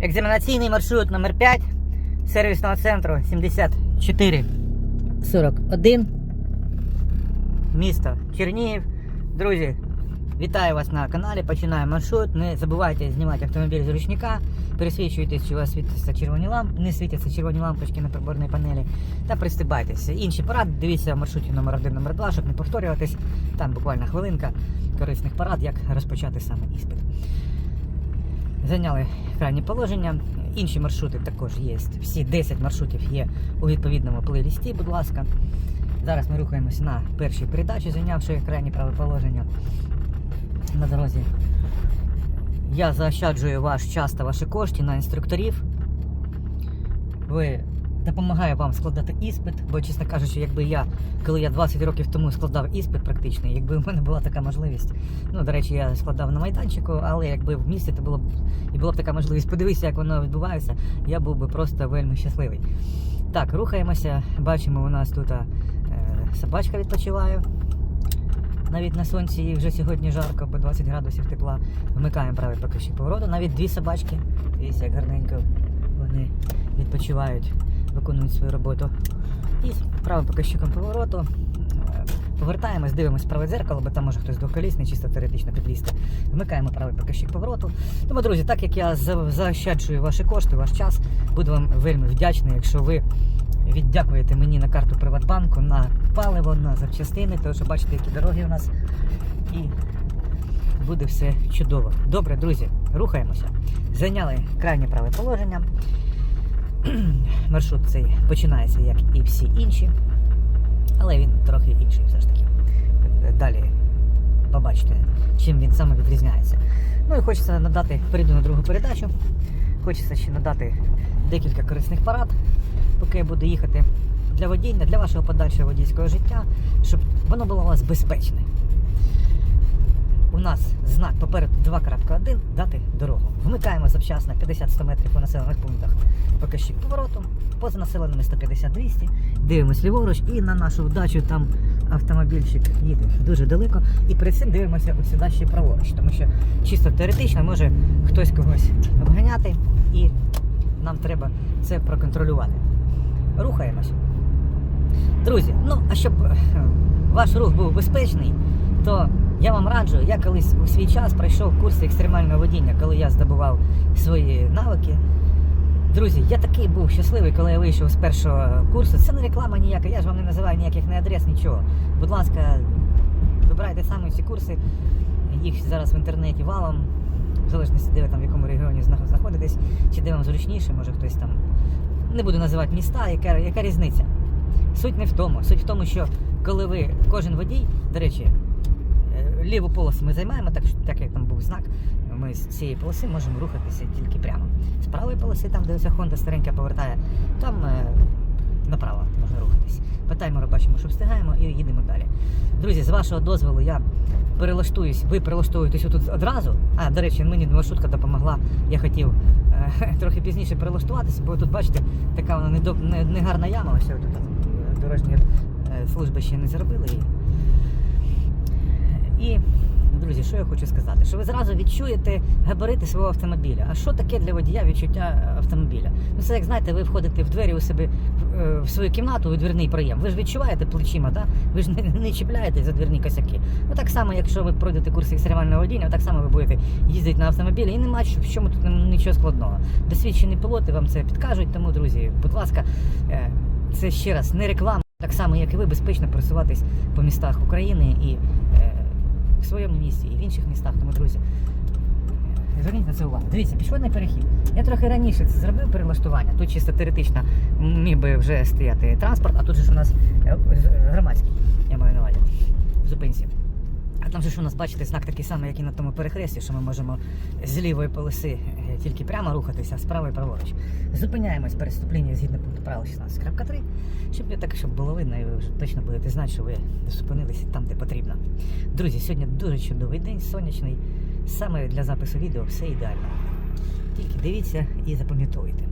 Екзаменаційний маршрут номер 5 сервісного центру 7441. Місто Чернігів. Друзі, вітаю вас на каналі. Починаємо маршрут. Не забувайте знімати автомобіль з ручника. Пересвідчуйтесь, що у вас світяться червоні лампи, не світяться червоні лампочки на приборній панелі. Та пристибайтеся. Інші поради дивіться в маршруті номер 1 номер 2 щоб не повторюватись. Там буквально хвилинка корисних порад, як розпочати саме іспит. Зайняли крайнє положення. Інші маршрути також є. Всі 10 маршрутів є у відповідному плейлісті, будь ласка. Зараз ми рухаємось на першій передачі, зайнявши крайнє праве положення на дорозі. Я заощаджую ваш час та ваші кошти на інструкторів. Ви допомагаю вам складати іспит, бо, чесно кажучи, якби я, коли я 20 років тому складав іспит практичний, якби в мене була така можливість. Ну, до речі, я складав на майданчику, але якби в місті то було б і була б така можливість подивитися, як воно відбувається, я був би просто вельми щасливий. Так, рухаємося. Бачимо, у нас тут е, собачка відпочиває. Навіть на сонці їй вже сьогодні жарко, бо 20 градусів тепла. Вмикаємо правий покажчик повороту. Навіть дві собачки. Дивіться, як гарненько вони відпочивають, виконують свою роботу. І правим покажчиком повороту. Повертаємось, дивимось праве дзеркало, бо там може хтось двоколісний, чисто теоретично підлізти. Вмикаємо правий покажчик повороту. Тому, друзі, так як я заощаджую ваші кошти, ваш час, буду вам вельми вдячний, якщо ви віддякуєте мені на карту Приватбанку, на паливо, на запчастини, тому що бачите, які дороги у нас. І буде все чудово. Добре, друзі, рухаємося. Зайняли крайнє праве положення. Маршрут цей починається, як і всі інші, але він трохи інший все ж таки. Далі побачите, чим він саме відрізняється. Ну і хочеться надати, перейду на другу передачу. Хочеться ще надати декілька корисних порад, поки я буду їхати для водіння, для вашого подальшого водійського життя, щоб воно було у вас безпечне. У нас знак попереду 2.1 дати дорогу. Вмикаємо завчасно 50-100 метрів по населених пунктах. Покажчик повороту, поза населеними 150-200. Дивимось ліворуч і на нашу вдачу там автомобільчик їде дуже далеко. І перед цим дивимося ось сюди ще праворуч, тому що чисто теоретично може хтось когось обганяти і нам треба це проконтролювати. Рухаємось. Друзі, ну а щоб е, ваш рух був безпечний, то я вам раджу, я колись у свій час пройшов курси екстремального водіння, коли я здобував свої навики. Друзі, я такий був щасливий, коли я вийшов з першого курсу. Це не реклама ніяка, я ж вам не називаю ніяких не адрес, нічого. Будь ласка, вибирайте саме ці курси. Їх зараз в інтернеті валом, в залежності, де ви там в якому регіоні знаходитесь, чи де вам зручніше, може хтось там. Не буду називати міста, яка, яка різниця. Суть не в тому. Суть в тому, що коли ви, кожен водій, до речі, ліву полосу ми займаємо, так, так як там був знак, ми з цієї полоси можемо рухатися тільки прямо. З правої полоси, там, де ось Honda старенька повертає, там е, направо можна рухатись. Таймеру бачимо, що встигаємо і їдемо далі. Друзі, з вашого дозволу я перелаштуюсь, ви перелаштовуєтесь отут одразу. А, до речі, мені маршрутка допомогла. Я хотів е, трохи пізніше перелаштуватися, бо тут, бачите, така вона недоб- не, не гарна яма, ось тут е, дорожні е, служби ще не зробили її. І, друзі, що я хочу сказати? Що ви зразу відчуєте габарити свого автомобіля. А що таке для водія відчуття автомобіля? Ну це як знаєте, ви входите в двері у себе в, е, свою кімнату у дверний проєм. Ви ж відчуваєте плечима, да? ви ж не, не чіпляєте за дверні косяки. Ну так само, якщо ви пройдете курс екстремального водіння, так само ви будете їздити на автомобілі і немає в чому тут нічого складного. Досвідчені пілоти вам це підкажуть, тому, друзі, будь ласка, е, це ще раз не реклама. Так само, як і ви, безпечно пересуватись по містах України і е, в своєму місті, і в інших містах. Тому, друзі, зверніть на це увагу. Дивіться, пішохідний перехід. Я трохи раніше це зробив перелаштування. Тут чисто теоретично міг би вже стояти транспорт, а тут же ж у нас е, громадський, я маю на увазі, зупинці. А там же ж у нас, бачите, знак такий самий, як і на тому перехресті, що ми можемо з лівої полоси е, тільки прямо рухатися, а з правої праворуч. Зупиняємось переступлення згідно пункту правил 16.3, щоб не так, щоб було видно, і ви вже точно будете знати, що ви зупинилися там, де потрібно. Друзі, сьогодні дуже чудовий день, сонячний. Саме для запису відео все ідеально. Тільки дивіться і запам'ятовуйте.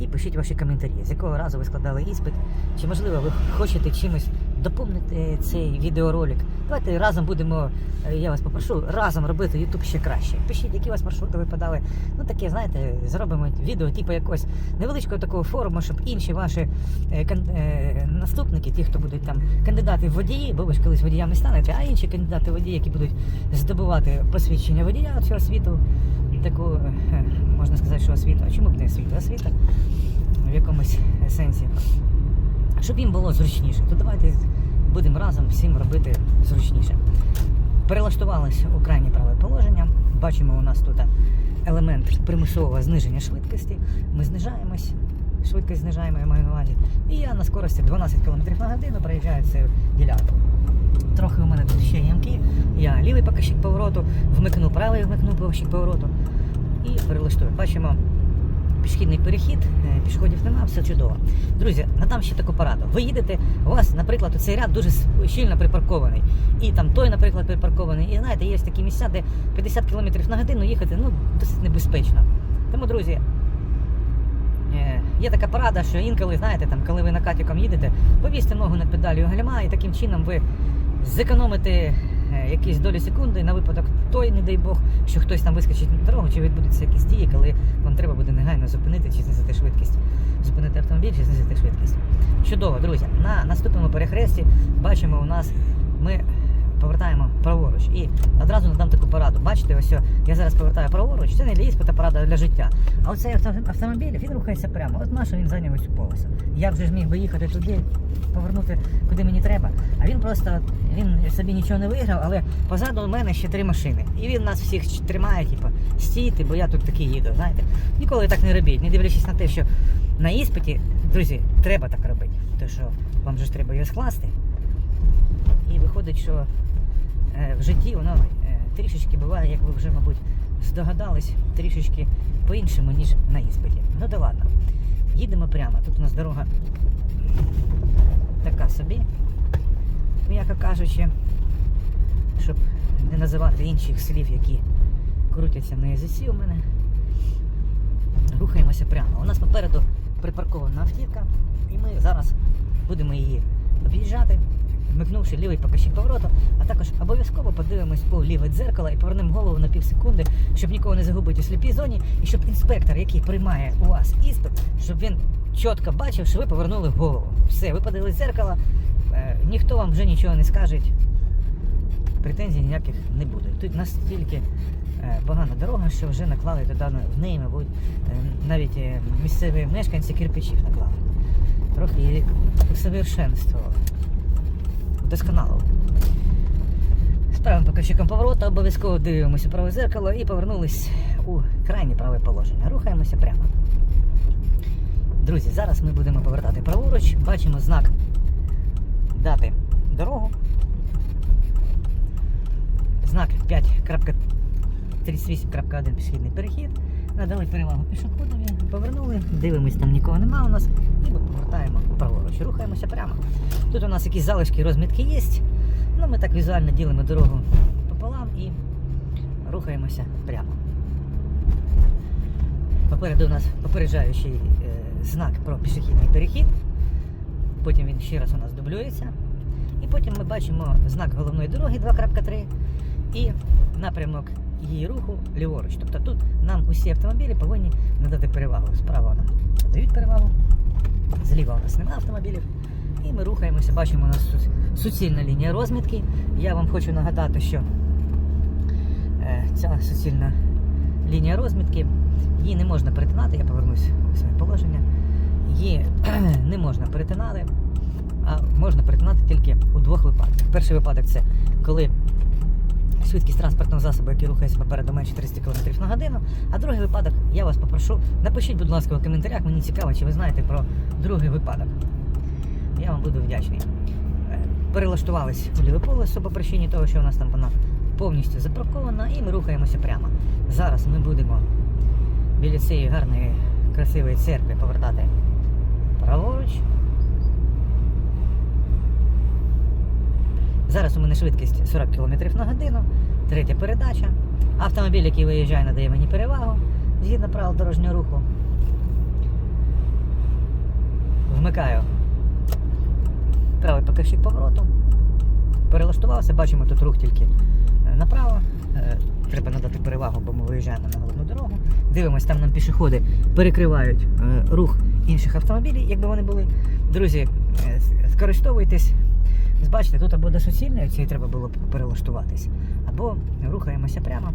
І пишіть ваші коментарі, з якого разу ви складали іспит, чи можливо ви хочете чимось доповнити цей відеоролик. Давайте разом будемо, е, я вас попрошу, разом робити YouTube ще краще. Пишіть, які у вас маршрути випадали. Ну таке, знаєте, зробимо відео, типу якогось невеличкого такого форуму, щоб інші ваші е, е, наступники, ті, хто будуть там кандидати в водії, бо ви ж колись водіями станете, а інші кандидати водії, які будуть здобувати посвідчення водія цього світу, таку, е, можна сказати, що освіту. А чому б не освіта? Освіта в якомусь сенсі. Щоб їм було зручніше, то давайте будемо разом всім робити зручніше. Перелаштувалися у крайнє праве положення. Бачимо, у нас тут елемент примусового зниження швидкості. Ми знижаємось, швидкість знижаємо, я маю на увазі. І я на скорості 12 км на годину проїжджаю цю ділянку. Трохи у мене тут ще ямки. Я лівий показчик повороту, вмикну правий, вмикну показчик повороту і перелаштую. Бачимо пішохідний перехід, е, пішоходів нема, все чудово. Друзі, надам ще таку пораду. Ви їдете, у вас, наприклад, цей ряд дуже щільно припаркований. І там той, наприклад, припаркований. І знаєте, є такі місця, де 50 км на годину їхати ну, досить небезпечно. Тому, друзі, е, є така порада, що інколи, знаєте, там, коли ви накатіком їдете, повісьте ногу над педалю гальма, і таким чином ви зекономите якісь долі секунди на випадок той, не дай Бог, що хтось там вискочить на дорогу, чи відбудуться якісь дії, коли вам треба буде негайно зупинити чи знизити швидкість. Зупинити автомобіль чи знизити швидкість. Чудово, друзі. На наступному перехресті бачимо у нас ми повертаємо праворуч. І одразу надам таку пораду. Бачите, ось я зараз повертаю праворуч, це не для іспита порада для життя. А оцей автомобіль він рухається прямо. От нащо він зайняв ось цю полосу. Я вже ж міг би їхати туди, повернути куди мені треба. А він просто він собі нічого не виграв, але позаду у мене ще три машини. І він нас всіх тримає, типу, стійте, бо я тут такий їду. Знаєте, ніколи так не робіть, не дивлячись на те, що на іспиті, друзі, треба так робити. Тому що вам же ж треба його скласти. І виходить, що в житті воно е, трішечки буває, як ви вже, мабуть, здогадались, трішечки по-іншому, ніж на іспиті. Ну да ладно. Їдемо прямо. Тут у нас дорога така собі, м'яко кажучи, щоб не називати інших слів, які крутяться на язиці у мене. Рухаємося прямо. У нас попереду припаркована автівка, і ми зараз будемо її об'їжджати, вмикнувши лівий покажчик повороту, а також подивимось у ліве дзеркало і повернемо голову на пів секунди, щоб нікого не загубити у сліпій зоні, і щоб інспектор, який приймає у вас іспит, щоб він чітко бачив, що ви повернули голову. Все, ви подивились дзеркало, е, ніхто вам вже нічого не скаже, претензій ніяких не буде. Тут настільки е, погана дорога, що вже наклали туди в неї, мабуть, е, навіть е, місцеві мешканці кирпичів наклали. Трохи її усовершенствували. Вдосконалили. З правим показчиком повороту обов'язково дивимося праве зеркало і повернулись у крайнє праве положення. Рухаємося прямо. Друзі, зараз ми будемо повертати праворуч. Бачимо знак дати дорогу. Знак 5.38.1 пішохідний перехід. Надали перевагу пішоходові, повернули, дивимось, там нікого нема у нас, і ми повертаємо праворуч. Рухаємося прямо. Тут у нас якісь залишки розмітки є. Ну, ми так візуально ділимо дорогу пополам і рухаємося прямо. Попереду у нас попереджаючий е, знак про пішохідний перехід. Потім він ще раз у нас дублюється. І потім ми бачимо знак головної дороги 2.3 і напрямок її руху ліворуч. Тобто тут нам усі автомобілі повинні надати перевагу. Справа нам дають перевагу, зліва у нас немає автомобілів. І ми рухаємося, бачимо у нас тут суцільна лінія розмітки. Я вам хочу нагадати, що е, ця суцільна лінія розмітки, її не можна перетинати, я повернусь у своє положення. Її не можна перетинати, а можна перетинати тільки у двох випадках. Перший випадок це коли швидкість транспортного засобу, який рухається попереду менше 30 км на годину. А другий випадок, я вас попрошу, напишіть, будь ласка, в коментарях, мені цікаво, чи ви знаєте про другий випадок. Я вам буду вдячний. Е, Перелаштувались у ліве полосо по причині того, що у нас там вона повністю запаркована, і ми рухаємося прямо. Зараз ми будемо біля цієї гарної, красивої церкви повертати праворуч. Зараз у мене швидкість 40 км на годину, третя передача. Автомобіль, який виїжджає, надає мені перевагу згідно правил дорожнього руху. Вмикаю правий показчик повороту. Перелаштувався, бачимо тут рух тільки е, направо. Е, Треба надати перевагу, бо ми виїжджаємо на головну дорогу. Дивимось, там нам пішоходи перекривають е, рух інших автомобілів, якби вони були. Друзі, скористовуйтесь. Бачите, тут або до суцільної цієї треба було перелаштуватись, або рухаємося прямо.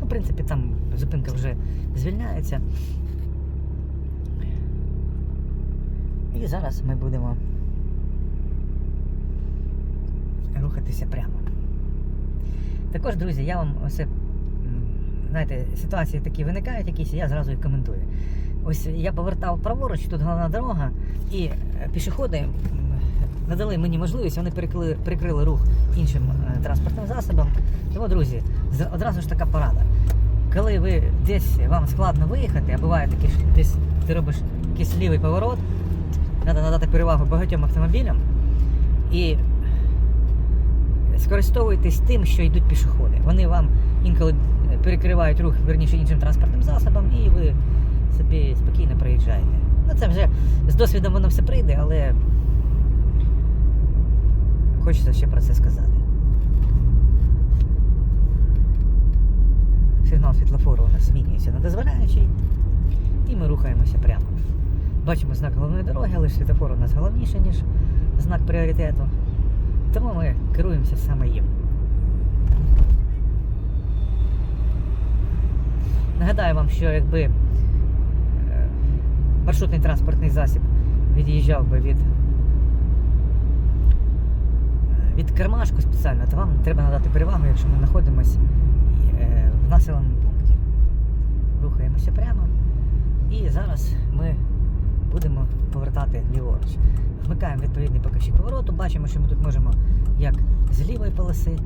Ну, в принципі, там зупинка вже звільняється. І зараз ми будемо рухатися прямо. Також, друзі, я вам ось, знаєте, ситуації такі виникають якісь, і я зразу їх коментую. Ось я повертав праворуч, тут головна дорога, і е, пішоходи надали мені можливість, вони перекрили, перекрили рух іншим е, транспортним засобам. Тому, друзі, одразу ж така порада. Коли ви десь вам складно виїхати, а буває таке, що десь ти робиш якийсь лівий поворот, треба надати перевагу багатьом автомобілям і скористовуйтесь тим, що йдуть пішоходи. Вони вам інколи перекривають рух верніше іншим транспортним засобом, і ви собі спокійно проїжджаєте. Ну це вже з досвідом воно все прийде, але хочеться ще про це сказати. Сигнал світлофору у нас змінюється на дозволяючий, і ми рухаємося прямо. Бачимо знак головної дороги, але світлофор у нас головніше, ніж знак пріоритету. Тому ми керуємося саме їм. Нагадаю вам, що якби е, маршрутний транспортний засіб від'їжджав би від, е, від кермашку спеціально, то вам треба надати перевагу, якщо ми знаходимося е, в населеному пункті. Рухаємося прямо. І зараз ми будемо повертати ліворуч. Вмикаємо відповідний показчик повороту, бачимо, що ми тут можемо як з лівої полоси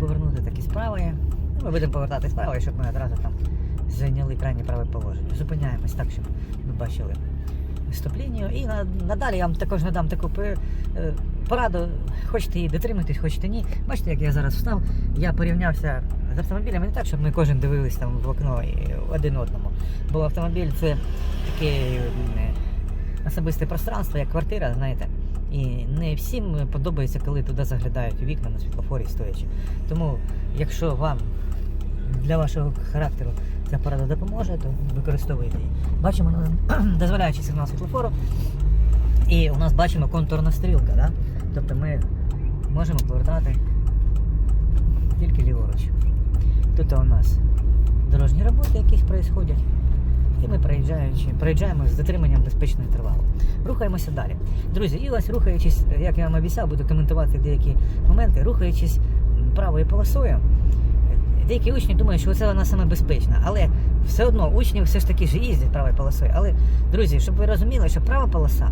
повернути, так і з правої. Ну, Ми будемо повертати з щоб ми одразу там зайняли крайнє праве положення. Зупиняємось так, щоб ми бачили стоп-лінію. І надалі я вам також надам таку е, пораду. Хочете її дотриматись, хочете ні. Бачите, як я зараз встав, я порівнявся з автомобілями не так, щоб ми кожен дивились там в окно і один одному. Бо автомобіль це таке особисте пространство, як квартира, знаєте. І не всім подобається, коли туди заглядають вікна на світлофорі стоячи. Тому, якщо вам для вашого характеру ця порада допоможе, то використовуйте її. Бачимо на- дозволяючий сигнал світлофору. І у нас бачимо контурна стрілка, да? тобто ми можемо повертати тільки ліворуч. Тут у нас дорожні роботи якісь проїсходять. І ми проїжджаючи, проїжджаємо з затриманням безпечного інтервалу. Рухаємося далі. Друзі, і ось рухаючись, як я вам обіцяв, буду коментувати деякі моменти, рухаючись правою полосою. Деякі учні думають, що це вона саме безпечна, але все одно учні все ж таки ж їздять правою полосою. Але, друзі, щоб ви розуміли, що права полоса,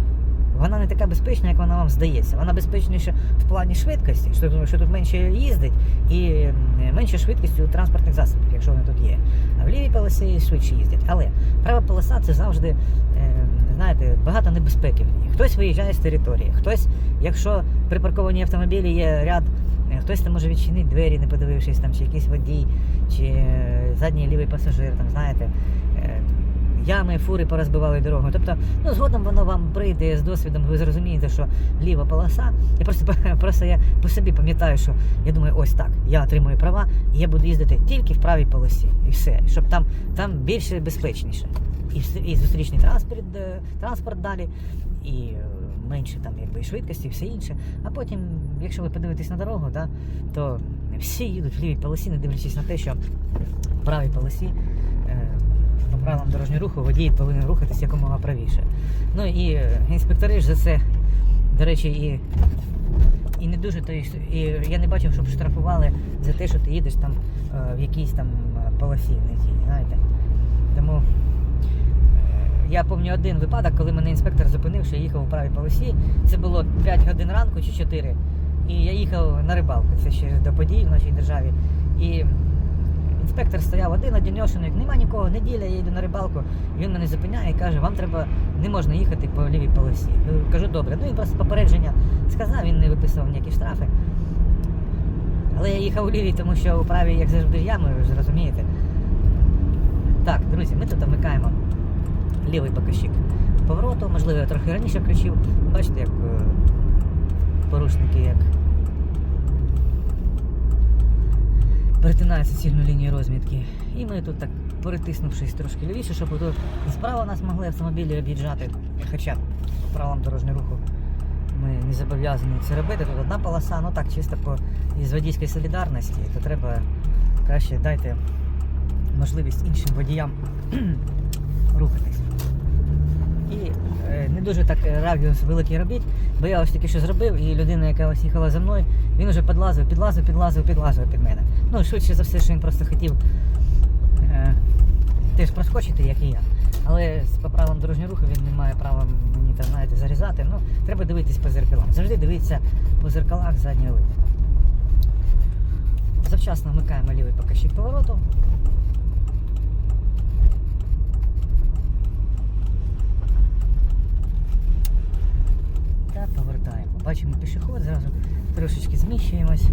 вона не така безпечна, як вона вам здається. Вона безпечніша в плані швидкості, що, що тут менше їздить і менше швидкості у транспортних засобів, якщо вони тут є. А в лівій полосі швидше їздять. Але права полоса це завжди, е, знаєте, багато небезпеки в ній. Хтось виїжджає з території, хтось, якщо припарковані автомобілі є ряд. е, Хтось там може відчинити двері, не подивившись, там, чи якийсь водій, чи е, задній лівий пасажир, там, знаєте, ями, фури порозбивали дорогу. Тобто, ну, згодом воно вам прийде з досвідом, ви зрозумієте, що ліва полоса. Я просто, просто я по собі пам'ятаю, що я думаю, ось так, я отримую права, і я буду їздити тільки в правій полосі. І все. Щоб там, там більше безпечніше. І, і зустрічний транспорт, е, транспорт далі, і е, менше там якби швидкості, і все інше. А потім, якщо ви подивитесь на дорогу, да, то всі їдуть в лівій полосі, не дивлячись на те, що в правій полосі по правилам дорожнього руху водій повинен рухатись якомога правіше. Ну і е, інспектори ж за це, до речі, і, і не дуже то і, і я не бачив, щоб штрафували за те, що ти їдеш там е, в якійсь там е, полосі не тій, знаєте. Тому я пам'ятаю один випадок, коли мене інспектор зупинив, що я їхав у правій полосі. Це було 5 годин ранку чи 4. І я їхав на рибалку, це ще до подій в нашій державі. І інспектор стояв один, одіньошеник, нема нікого, неділя, я йду на рибалку. Він мене зупиняє і каже, вам треба, не можна їхати по лівій полосі. Кажу, добре. Ну він просто попередження сказав, він не виписував ніякі штрафи. Але я їхав у лівій, тому що у правій, як завжди, ями, ви ж розумієте. Так, друзі, ми тут вмикаємо лівий показчик повороту, можливо, я трохи раніше включив. Бачите, як е, порушники як перетинають суцільну лінію розмітки. І ми тут так перетиснувшись трошки лівіше, щоб тут справа нас могли автомобілі об'їжджати. Хоча по правилам дорожнього руху ми не зобов'язані це робити. Тут одна полоса, ну так, чисто по із водійської солідарності, то треба краще дайте можливість іншим водіям рухатись. І е, не дуже так радіус великий робіть, бо я ось тільки що зробив, і людина, яка ось їхала за мною, він вже підлазив, підлазив, підлазив, підлазив під мене. Ну, швидше за все, що він просто хотів е, теж проскочити, як і я. Але по правилам дорожнього руху він не має права мені там, знаєте, зарізати. Ну, треба дивитись по зеркалам. Завжди дивитися по зеркалах заднього виду. Завчасно вмикаємо лівий покажчик повороту. Та повертаємо. Бачимо пішоход, зразу трошечки зміщуємось,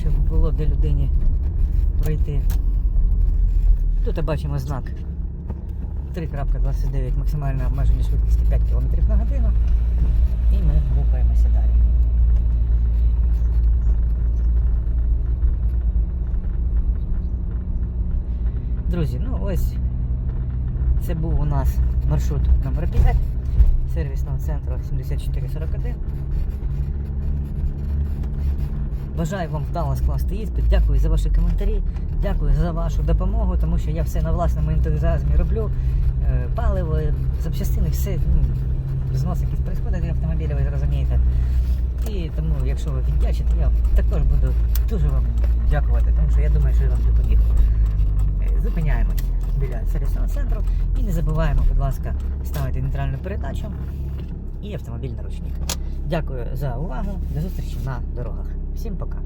щоб було де людині пройти. Тут бачимо знак 3.29 максимальне обмеження швидкості 5 км на годину. І ми рухаємося далі. Друзі, ну ось це був у нас маршрут номер 5 сервісного центру 7441. Бажаю вам вдало скласти іспит. Дякую за ваші коментарі, дякую за вашу допомогу, тому що я все на власному ентузіазмі роблю. Е, Паливо, запчастини, все ну, знос якийсь приходить автомобіля, ви розумієте. І тому, якщо ви віддячите, я також буду дуже вам дякувати, тому що я думаю, що я вам допоміг. Е, Зупиняємось біля сервісного центру і не забуваємо, будь ласка, ставити нейтральну передачу і автомобіль на ручник. Дякую за увагу. До зустрічі на дорогах. Всім пока.